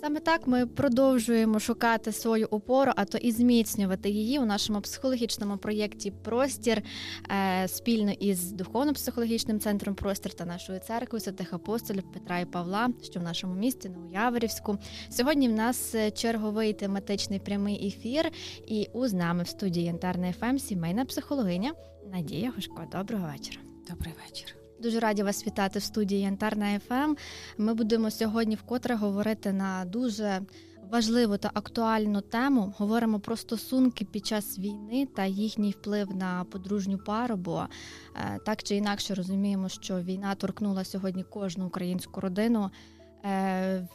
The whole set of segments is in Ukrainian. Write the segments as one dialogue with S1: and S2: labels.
S1: Саме так ми продовжуємо шукати свою опору, а то і зміцнювати її у нашому психологічному проєкті Простір е, спільно із духовно-психологічним центром Простір та нашою церквою святих апостолів Петра і Павла, що в нашому місті на Уяверівську. Сьогодні в нас черговий тематичний прямий ефір, і у з нами в студії Янтарна ФМ сімейна психологиня Надія Гошко. Доброго вечора.
S2: Добрий вечір.
S1: Дуже раді вас вітати в студії Янтарна ФМ. Ми будемо сьогодні вкотре говорити на дуже важливу та актуальну тему. Говоримо про стосунки під час війни та їхній вплив на подружню пару. Бо е, так чи інакше розуміємо, що війна торкнула сьогодні кожну українську родину. Е,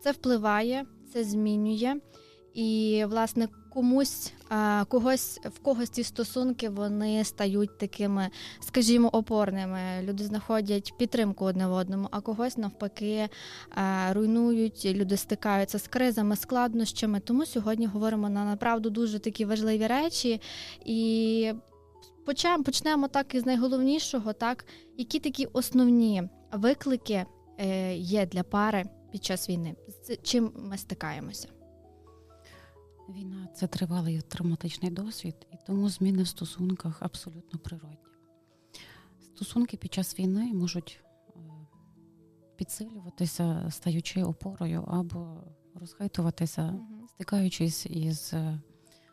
S1: це впливає, це змінює. І, власне, комусь когось в когось ці стосунки вони стають такими, скажімо, опорними. Люди знаходять підтримку одне в одному, а когось навпаки руйнують. Люди стикаються з кризами, складнощами. Тому сьогодні говоримо на направду дуже такі важливі речі і. Почнемо, почнемо так із найголовнішого, так які такі основні виклики е, є для пари під час війни, з чим ми стикаємося.
S2: Війна це тривалий травматичний досвід, і тому зміни в стосунках абсолютно природні. Стосунки під час війни можуть е, підсилюватися, стаючи опорою, або розхитуватися, стикаючись із е,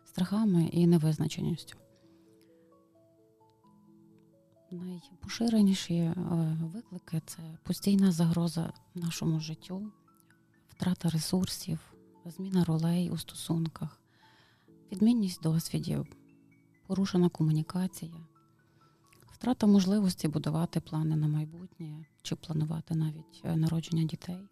S2: страхами і невизначеністю. Найпоширеніші е, виклики це постійна загроза нашому життю, втрата ресурсів зміна ролей у стосунках, відмінність досвідів, порушена комунікація, втрата можливості будувати плани на майбутнє чи планувати навіть е, народження дітей,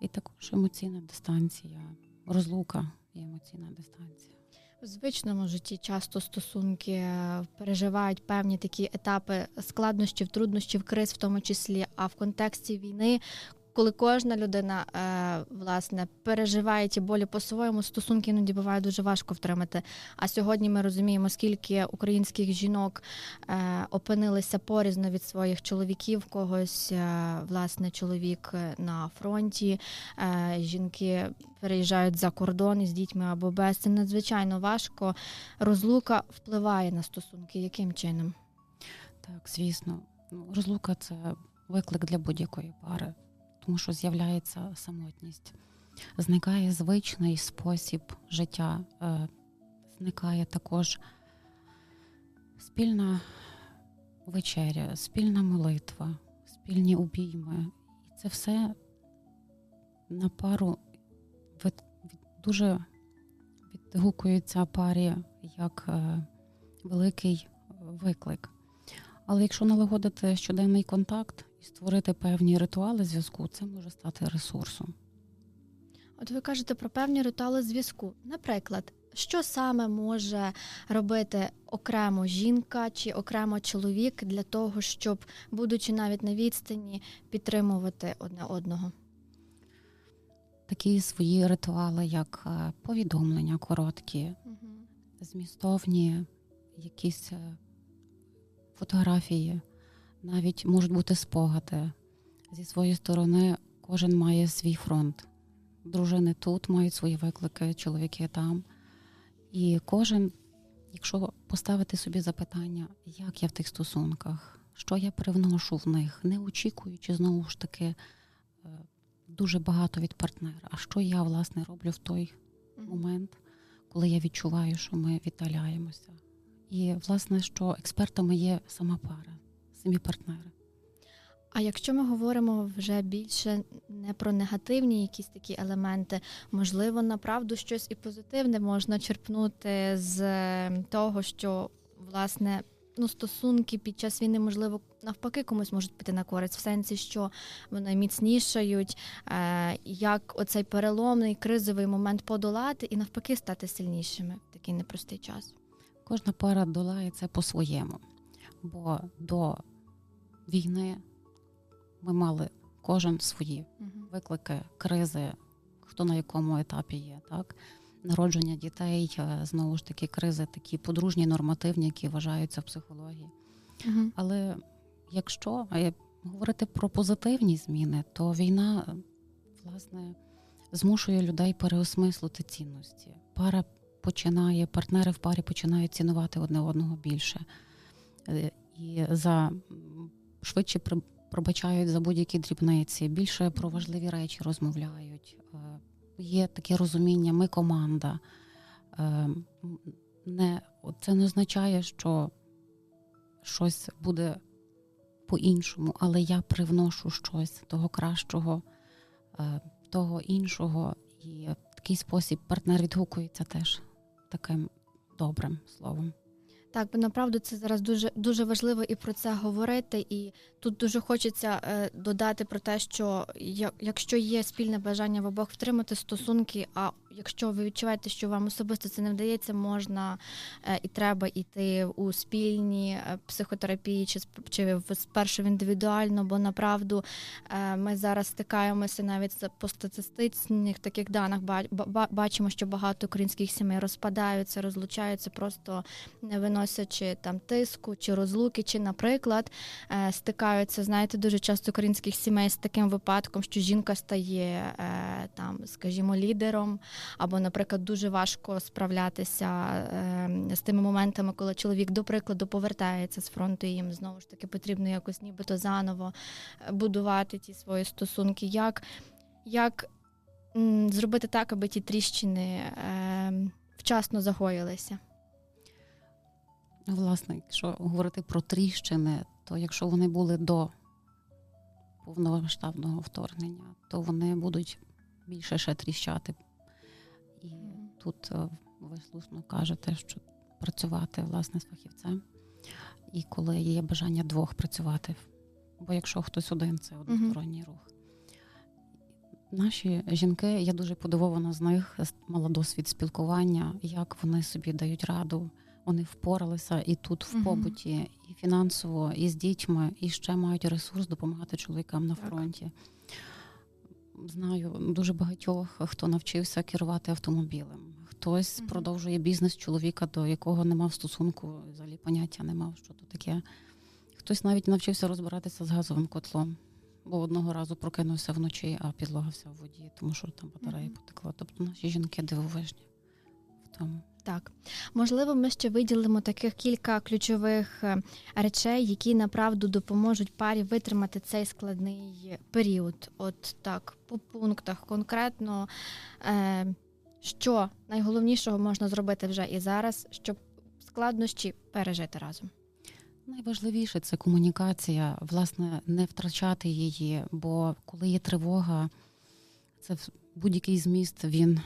S2: і також емоційна дистанція, розлука і емоційна дистанція.
S1: В звичному житті часто стосунки е, переживають певні такі етапи складнощів, труднощів, криз, в тому числі, а в контексті війни, коли кожна людина е, власне переживає ті болі по-своєму, стосунки іноді буває дуже важко втримати. А сьогодні ми розуміємо, скільки українських жінок е, опинилися порізно від своїх чоловіків, когось е, власне чоловік на фронті, жінки переїжджають за кордон із дітьми або без це надзвичайно важко. Розлука впливає на стосунки. Яким чином?
S2: Так, звісно, ну, розлука це виклик для будь-якої пари тому що з'являється самотність, зникає звичний спосіб життя, е, зникає також спільна вечеря, спільна молитва, спільні обійми. І це все на пару від, від, дуже відгукується парі як е, великий виклик. Але якщо налагодити щоденний контакт створити певні ритуали зв'язку, це може стати ресурсом.
S1: От ви кажете про певні ритуали зв'язку. Наприклад, що саме може робити окремо жінка чи окремо чоловік для того, щоб, будучи навіть на відстані, підтримувати одне одного?
S2: Такі свої ритуали, як е, повідомлення короткі, угу. змістовні, якісь е, фотографії, навіть можуть бути спогади. Зі своєї сторони, кожен має свій фронт. Дружини тут мають свої виклики, чоловіки там. І кожен, якщо поставити собі запитання, як я в тих стосунках, що я привношу в них, не очікуючи знову ж таки е, дуже багато від партнера, а що я власне роблю в той момент, коли я відчуваю, що ми віддаляємося. І, власне, що експертами є сама пара, самі партнери.
S1: А якщо ми говоримо вже більше не про негативні якісь такі елементи, можливо, направду щось і позитивне можна черпнути з того, що власне ну, стосунки під час війни, можливо, навпаки, комусь можуть піти на користь, в сенсі, що вони міцнішають, е, як оцей переломний кризовий момент подолати і навпаки стати сильнішими в такий непростий час.
S2: Кожна пара долає це по-своєму. Бо до війни ми мали кожен свої виклики, кризи, хто на якому етапі є, так? Народження дітей, е, знову ж таки, кризи, такі подружні, нормативні, які вважаються в психології. uh Але якщо говорити про позитивні зміни, то війна, власне, змушує людей переосмислити цінності. Пара починає, партнери в парі починають цінувати одне одного більше. Е, і за швидше пробачають за будь-які дрібниці, більше про важливі речі розмовляють. Е, є таке розуміння, ми команда. Е, не, Це не означає, що щось буде по-іншому, але я привношу щось того кращого, того іншого, і в такий спосіб партнер відгукується теж таким добрим словом.
S1: Так, бо направду це зараз дуже дуже важливо і про це говорити. І тут дуже хочеться е, додати про те, що якщо є спільне бажання в обох втримати стосунки, а якщо ви відчуваєте, що вам особисто це не вдається, можна е, і треба йти у спільні е, психотерапії, чи чи спершу індивідуально, бо направду е, ми зараз стикаємося навіть по статистичних таких даних. бачимо, що багато українських сімей розпадаються, розлучаються, просто не виносячи там тиску чи розлуки, чи, наприклад, стикаються, знаєте, дуже часто українських сімей з таким випадком, що жінка стає там, скажімо, лідером або, наприклад, дуже важко справлятися ем, з тими моментами, коли чоловік, до прикладу, повертається з фронту, і їм знову ж таки потрібно якось нібито заново е, будувати ті свої стосунки. Як як зробити так, аби ті тріщини ем, вчасно загоїлися?
S2: Власне, якщо говорити про тріщини, то якщо вони були до повномасштабного вторгнення, то вони будуть більше ще тріщати тут е, ви слушно кажете, що працювати власне з фахівцем, і коли є бажання двох працювати. Бо якщо хтось один, це односторонній uh-huh. рух. Наші жінки, я дуже подивована з них, мала досвід спілкування, як вони собі дають раду. Вони впоралися і тут в побуті, uh-huh. і фінансово, і з дітьми, і ще мають ресурс допомагати чоловікам на фронті. Так знаю дуже багатьох, хто навчився керувати автомобілем. Хтось mm-hmm. продовжує бізнес чоловіка, до якого не мав стосунку, взагалі поняття не мав, що то таке. Хтось навіть навчився розбиратися з газовим котлом, бо одного разу прокинувся вночі, а підлога вся в воді, тому що там батарея mm-hmm. потекла. Тобто наші жінки дивовижні в тому.
S1: Так, можливо, ми ще виділимо таких кілька ключових е, речей, які направду допоможуть парі витримати цей складний період. От так, по пунктах конкретно, е, що найголовнішого можна зробити вже і зараз, щоб складнощі пережити разом.
S2: Найважливіше це комунікація, власне, не втрачати її, бо коли є тривога, це будь-який зміст він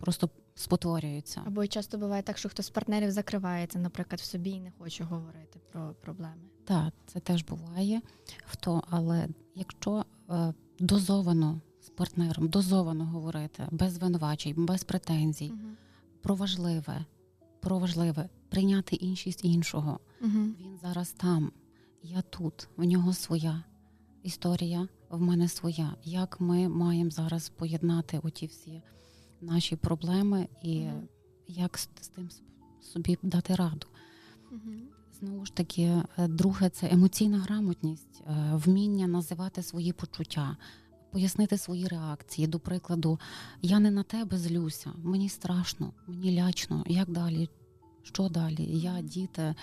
S2: просто спотворюються.
S1: Або часто буває так, що хтось з партнерів закривається, наприклад, в собі і не хоче говорити про проблеми.
S2: Так, це теж буває, в але якщо е, дозовано з партнером, дозовано говорити, без звинувачень, без претензій, угу. про важливе, про важливе прийняти іншість іншого. Угу. Він зараз там, я тут, в нього своя історія, в мене своя. Як ми маємо зараз поєднати оті всі наші проблеми і mm-hmm. як з тим собі дати раду. Mm-hmm. Знову ж таки, е, друге, це емоційна грамотність, е, вміння називати свої почуття, пояснити свої реакції. До прикладу, я не на тебе злюся, мені страшно, мені лячно, як далі, що далі? Я, діти.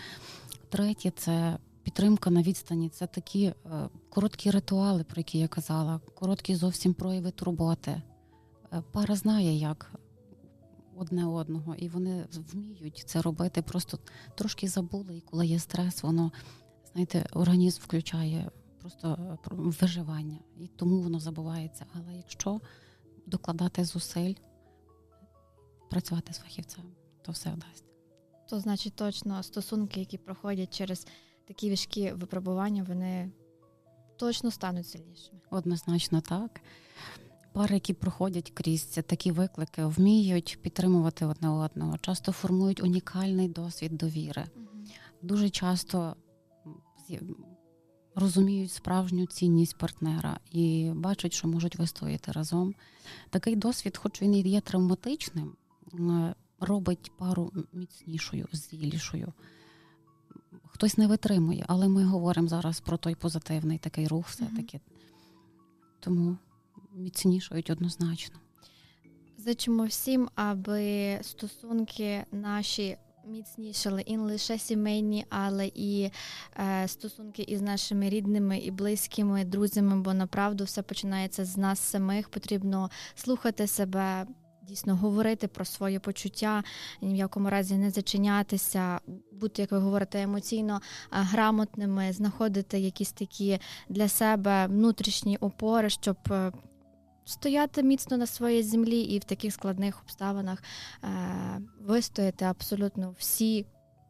S2: Третє це підтримка на відстані. Це такі е, короткі ритуали, про які я казала, короткі зовсім прояви турботи. Е, пара знає, як одне одного, і вони вміють це робити. Просто трошки забули, і коли є стрес, воно знаєте, організм включає просто е, виживання, і тому воно забувається. Але якщо докладати зусиль, працювати з фахівцем, то все вдасть.
S1: То значить точно стосунки, які проходять через такі важкі випробування, вони точно стануть сильнішими.
S2: Однозначно так пари, які проходять крізь такі виклики, вміють підтримувати одне одного, часто формують унікальний досвід довіри. Дуже часто розуміють справжню цінність партнера і бачать, що можуть вистояти разом. Такий досвід, хоч він і є травматичним, робить пару міцнішою, зрілішою. Хтось не витримує, але ми говоримо зараз про той позитивний такий рух, все таки. Тому міцнішають однозначно.
S1: Зичимо всім, аби стосунки наші міцнішали і не лише сімейні, але і е, стосунки із нашими рідними і близькими, друзями, бо направду все починається з нас самих. Потрібно слухати себе. Дійсно говорити про своє почуття, ні в якому разі не зачинятися, бути, як ви говорите, емоційно грамотними, знаходити якісь такі для себе внутрішні опори, щоб е, стояти міцно на своїй землі і в таких складних обставинах е, вистояти абсолютно всі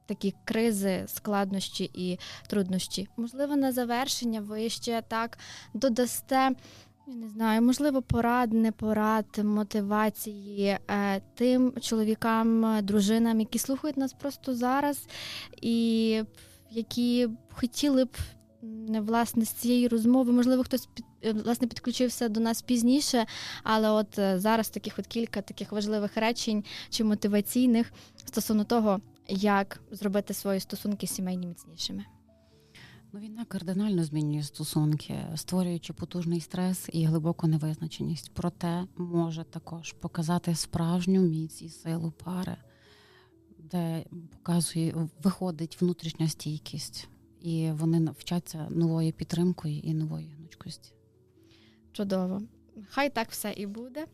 S1: такі кризи, складнощі і труднощі. Можливо, на завершення ви ще так додасте. Я не знаю, можливо, порад, не порад, мотивації е, тим чоловікам, дружинам, які слухають нас просто зараз, і які хотіли б власне з цієї розмови, можливо, хтось під власне підключився до нас пізніше, але от е, зараз таких от кілька таких важливих речень чи мотиваційних стосовно того, як зробити свої стосунки сімейні міцнішими.
S2: Ну, Війна кардинально змінює стосунки, створюючи потужний стрес і глибоку невизначеність. Проте може також показати справжню міць і силу пари, де показує, виходить внутрішня стійкість, і вони вчаться нової підтримкою і нової гнучкості.
S1: Чудово. Хай так все і буде.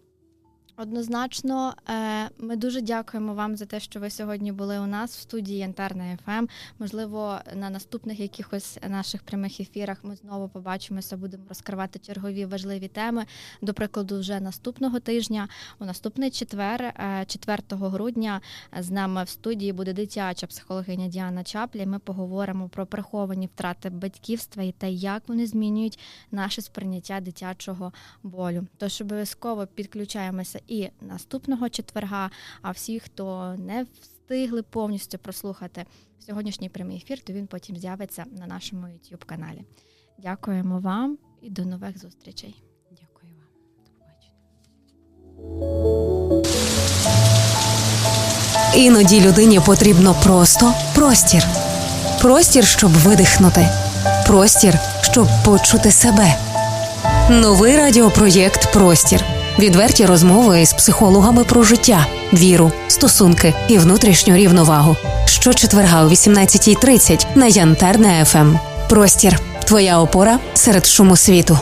S1: Однозначно, е, ми дуже дякуємо вам за те, що ви сьогодні були у нас в студії Янтарна ФМ. Можливо, на наступних якихось наших прямих ефірах ми знову побачимося, будемо розкривати чергові важливі теми. До прикладу, вже наступного тижня, у наступний четвер, 4 е, грудня, з нами в студії буде дитяча психологиня Діана Чаплі. Ми поговоримо про приховані втрати батьківства і те, як вони змінюють наше сприйняття дитячого болю. Тож обов'язково підключаємося і наступного четверга. А всі, хто не встигли повністю прослухати сьогоднішній прямий ефір, то він потім з'явиться на нашому youtube каналі. Дякуємо вам і до нових зустрічей.
S2: Дякую вам, до побачення.
S3: Іноді людині потрібно просто простір. Простір, щоб видихнути. Простір, щоб почути себе. Новий радіопроєкт Простір. Відверті розмови з психологами про життя, віру, стосунки і внутрішню рівновагу. Щочетверга о 18.30 на Янтарне ФМ. Простір. Твоя опора серед шуму світу.